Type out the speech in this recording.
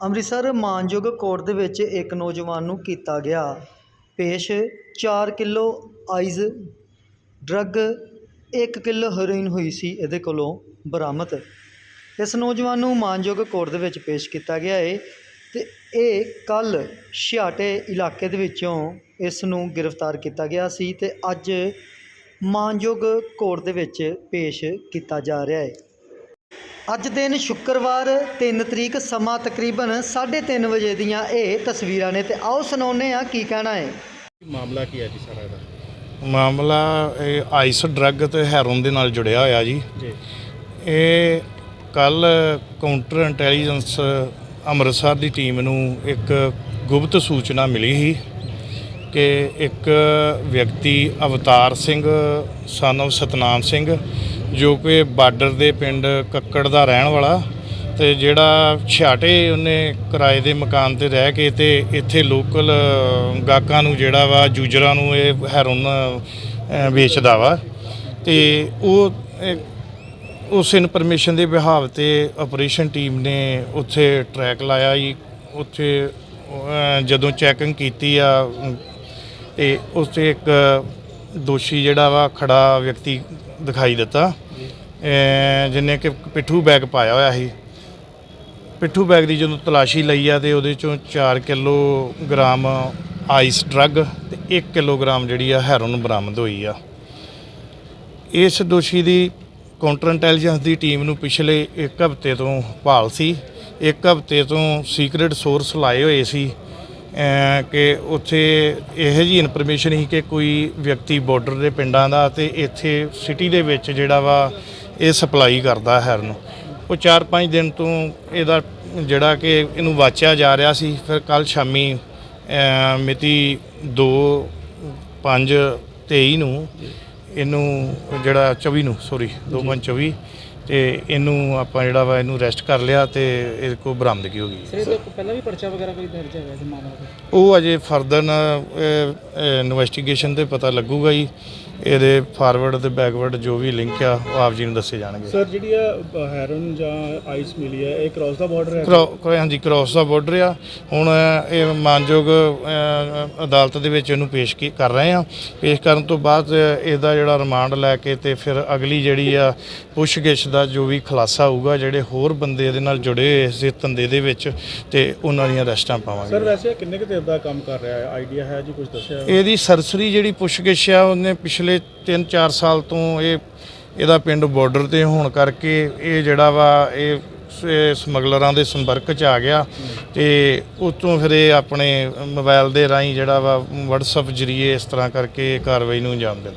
ਅੰਮ੍ਰਿਤਸਰ ਮਾਨਯੋਗ ਕੋਰਟ ਦੇ ਵਿੱਚ ਇੱਕ ਨੌਜਵਾਨ ਨੂੰ ਕੀਤਾ ਗਿਆ ਪੇਸ਼। 4 kilo ice drug 1 kilo heroin ਹੋਈ ਸੀ, ਇਹਦੇ ਕੋਲੋਂ ਬਰਾਮਦ। ਇਸ ਨੌਜਵਾਨ ਨੂੰ ਮਾਨਯੋਗ ਕੋਰਟ ਦੇ ਵਿੱਚ ਪੇਸ਼ ਕੀਤਾ ਗਿਆ ਹੈ ਤੇ ਇਹ ਕੱਲ ਛਿਆਟੇ ਇਲਾਕੇ ਦੇ ਵਿੱਚੋਂ ਇਸ ਨੂੰ ਗ੍ਰਿਫਤਾਰ ਕੀਤਾ ਗਿਆ ਸੀ ਤੇ ਅੱਜ ਮਾਨਯੋਗ ਕੋਰਟ ਦੇ ਵਿੱਚ ਪੇਸ਼ ਕੀਤਾ ਜਾ ਰਿਹਾ ਹੈ ਅੱਜ ਦਿਨ ਸ਼ੁੱਕਰਵਾਰ 3 ਤਰੀਕ ਸਮਾਂ ਤਕਰੀਬਨ 3:30 ਵਜੇ ਦੀਆਂ ਇਹ ਤਸਵੀਰਾਂ ਨੇ ਤੇ ਆਓ ਸੁਣਾਉਂਦੇ ਆ ਕੀ ਕਹਿਣਾ ਹੈ। ਮਾਮਲਾ ਕੀ ਹੈ ਜੀ ਸਾਰਾ ਇਹਦਾ? ਮਾਮਲਾ ਇਹ ਆਈਸ ਡਰੱਗ ਤੇ ਹੈਰੋਨ ਦੇ ਨਾਲ ਜੁੜਿਆ ਹੋਇਆ ਜੀ। ਜੀ। ਇਹ ਕੱਲ ਕਾਊਂਟਰ ਇੰਟੈਲੀਜੈਂਸ ਅੰਮ੍ਰਿਤਸਰ ਦੀ ਟੀਮ ਨੂੰ ਇੱਕ ਗੁਪਤ ਸੂਚਨਾ ਮਿਲੀ ਸੀ ਕਿ ਇੱਕ ਵਿਅਕਤੀ ਅਵਤਾਰ ਸਿੰਘ of ਸਤਨਾਮ ਸਿੰਘ ਜੋ ਕਿ ਬਾਰਡਰ ਦੇ ਪਿੰਡ ਕੱਕੜ ਦਾ ਰਹਿਣ ਵਾਲਾ ਤੇ ਜਿਹੜਾ ਛਾਟੇ ਉਹਨੇ ਕਿਰਾਏ ਦੇ ਮਕਾਨ ਤੇ ਰਹਿ ਕੇ ਤੇ ਇੱਥੇ ਲੋਕਲ ਗਾਹਕਾਂ ਨੂੰ ਜਿਹੜਾ ਵਾ ਜੂਜਰਾਂ ਨੂੰ ਇਹ ਹੈਰੋਨ ਵੇਚਦਾ ਵਾ। ਤੇ ਉਹ ਉਸ ਇਨਫੋਰਮੇਸ਼ਨ ਦੇ ਵਿਹਾਵ ਤੇ ਆਪਰੇਸ਼ਨ ਟੀਮ ਨੇ ਉੱਥੇ ਟਰੈਕ ਲਾਇਆ ਜੀ। ਉੱਥੇ ਜਦੋਂ ਚੈਕਿੰਗ ਕੀਤੀ ਆ ਅਮ, ਤੇ ਉਸ 'ਤੇ ਇੱਕ ਦੋਸ਼ੀ ਜਿਹੜਾ ਵਾ ਖੜਾ ਵਿਅਕਤੀ ਦਿਖਾਈ ਦਿੱਤਾ। ਜਿੰਨੇ ਕਿ ਪਿੱਠੂ ਬੈਗ ਪਾਇਆ ਹੋਇਆ ਸੀ। ਪਿੱਠੂ ਬੈਗ ਦੀ ਜਦੋਂ ਤਲਾਸ਼ੀ ਲਈ ਆ ਤੇ ਉਹਦੇ ਚੋਂ 4 ਕਿਲੋਗ੍ਰਾਮ ਆਈਸ ਡਰੱਗ ਤੇ 1 ਕਿਲੋਗ੍ਰਾਮ ਜਿਹੜੀ ਆ ਹੈਰੋਨ ਬਰਾਮਦ ਹੋਈ ਆ। ਇਸ ਦੋਸ਼ੀ ਦੀ ਕਾਊਂਟਰ ਇੰਟੈਲੀਜੈਂਸ ਦੀ ਟੀਮ ਨੂੰ ਪਿਛਲੇ 1 ਹਫ਼ਤੇ ਤੋਂ ਭਾਲ ਸੀ। 1 ਹਫ਼ਤੇ ਤੋਂ ਸੀਕ੍ਰੀਟ ਸੋਰਸ ਲਾਏ ਹੋਏ ਸੀ ਕਿ ਉੱਥੇ ਇਹੋ ਜੀ ਇਨਫੋਰਮੇਸ਼ਨ ਸੀ ਕਿ ਕੋਈ ਵਿਅਕਤੀ ਬਾਰਡਰ ਦੇ ਪਿੰਡਾਂ ਦਾ ਤੇ ਇੱਥੇ ਸਿਟੀ ਦੇ ਵਿੱਚ ਜਿਹੜਾ ਵਾ ਇਹ ਸਪਲਾਈ ਕਰਦਾ ਹੈਰ ਨੂੰ। ਉਹ 4-5 ਦਿਨ ਤੋਂ ਇਹਦਾ ਜਿਹੜਾ ਕਿ ਇਹਨੂੰ ਵਾਚਿਆ ਜਾ ਰਿਹਾ ਸੀ। ਫਿਰ ਕੱਲ ਸ਼ਾਮੀ ਮਿਤੀ 2 5 23 ਨੂੰ ਇਹਨੂੰ ਜਿਹੜਾ 24 ਨੂੰ ਸੌਰੀ 2024 ਤੇ ਇਹਨੂੰ ਆਪਾਂ ਜਿਹੜਾ ਵਾ ਇਹਨੂੰ ਅਰੈਸਟ ਕਰ ਲਿਆ ਤੇ ਇਹਦੇ ਕੋਲ ਬਰਾਮਦਗੀ ਹੋ ਗਈ ਸਰ ਇਹਦੇ ਕੋਲ ਪਹਿਲਾਂ ਵੀ ਪਰਚਾ ਵਗੈਰਾ ਕੋਈ ਦਰਜ ਹੈਗਾ ਇਸ ਮਾਮਲੇ ਦਾ ਉਹ ਅਜੇ ਫਰਦਰ ਇਨਵੈਸਟੀਗੇਸ਼ਨ ਤੇ ਪਤਾ ਲੱਗੂਗਾ ਜੀ। ਇਹਦੇ ਫਾਰਵਰਡ ਤੇ ਬੈਕਵਰਡ ਜੋ ਵੀ ਲਿੰਕ ਆ ਉਹ ਆਪ ਜੀ ਨੂੰ ਦੱਸੇ ਜਾਣਗੇ। ਸਰ ਜਿਹੜੀ ਆ ਹੈਰਨ ਜਾਂ ਆਈਸ ਮਿਲੀ ਹੈ ਇਹ ਕ੍ਰਾਸ ਦਾ ਬਾਰਡਰ ਹੈ? ਹਾਂਜੀ ਕ੍ਰਾਸ ਦਾ ਬਾਰਡਰ ਆ। ਹੁਣ ਇਹ ਮਾਨਯੋਗ ਅਦਾਲਤ ਦੇ ਵਿੱਚ ਇਹਨੂੰ ਪੇਸ਼ ਕੀ ਕਰ ਰਹੇ ਆ। ਪੇਸ਼ ਕਰਨ ਤੋਂ ਬਾਅਦ ਇਹਦਾ ਜਿਹੜਾ ਰਿਮਾਂਡ ਲੈ ਕੇ ਤੇ ਫਿਰ ਅਗਲੀ ਜਿਹੜੀ ਆ ਪੁੱਛਗਿੱਛ ਦਾ ਜੋ ਵੀ ਖੁਲਾਸਾ ਹੋਊਗਾ ਜਿਹੜੇ ਹੋਰ ਬੰਦੇ ਇਹਦੇ ਨਾਲ ਜੁੜੇ ਹੋਏ ਇਸ ਧੰਦੇ ਦੇ ਵਿੱਚ ਤੇ ਉਹਨਾਂ ਦੀਆਂ ਅਰੈਸਟਾਂ ਸਰ ਪਾਵਾਂਗੇ ਵੈਸੇ ਇਹ ਕਿੰਨੇ ਕੁ ਦੇਰ ਦਾ ਕੰਮ ਕਰ ਰਿਹਾ ਹੈ? ਆਈਡੀਆ ਹੈ ਜੀ ਕੁਝ ਦੱਸਿਆ ਇਹਦੀ ਸਰਸਰੀ ਜਿਹੜੀ ਪੁੱਛਗਿੱਛ ਆ ਉਹਨੇ ਪਿਛਲੇ 3-4 ਸਾਲ ਤੋਂ ਇਹ ਇਹਦਾ ਪਿੰਡ ਬਾਰਡਰ ਤੇ ਹੋਣ ਕਰਕੇ ਇਹ ਜਿਹੜਾ ਵਾ ਇਹ ਸ- ਇਹ ਸਮਗਲਰਾਂ ਦੇ ਸੰਪਰਕ 'ਚ ਆ ਗਿਆ। ਤੇ ਉਤੋਂ ਫਿਰ ਇਹ ਆਪਣੇ ਮੋਬਾਈਲ ਦੇ ਰਾਹੀਂ ਜਿਹੜਾ ਵਾ WhatsApp ਜਰੀਏ ਇਸ ਤਰ੍ਹਾਂ ਕਰਕੇ ਇਹ ਕਾਰਵਾਈ ਨੂੰ ਅੰਜਾਮ ਦਿੰਦਾ।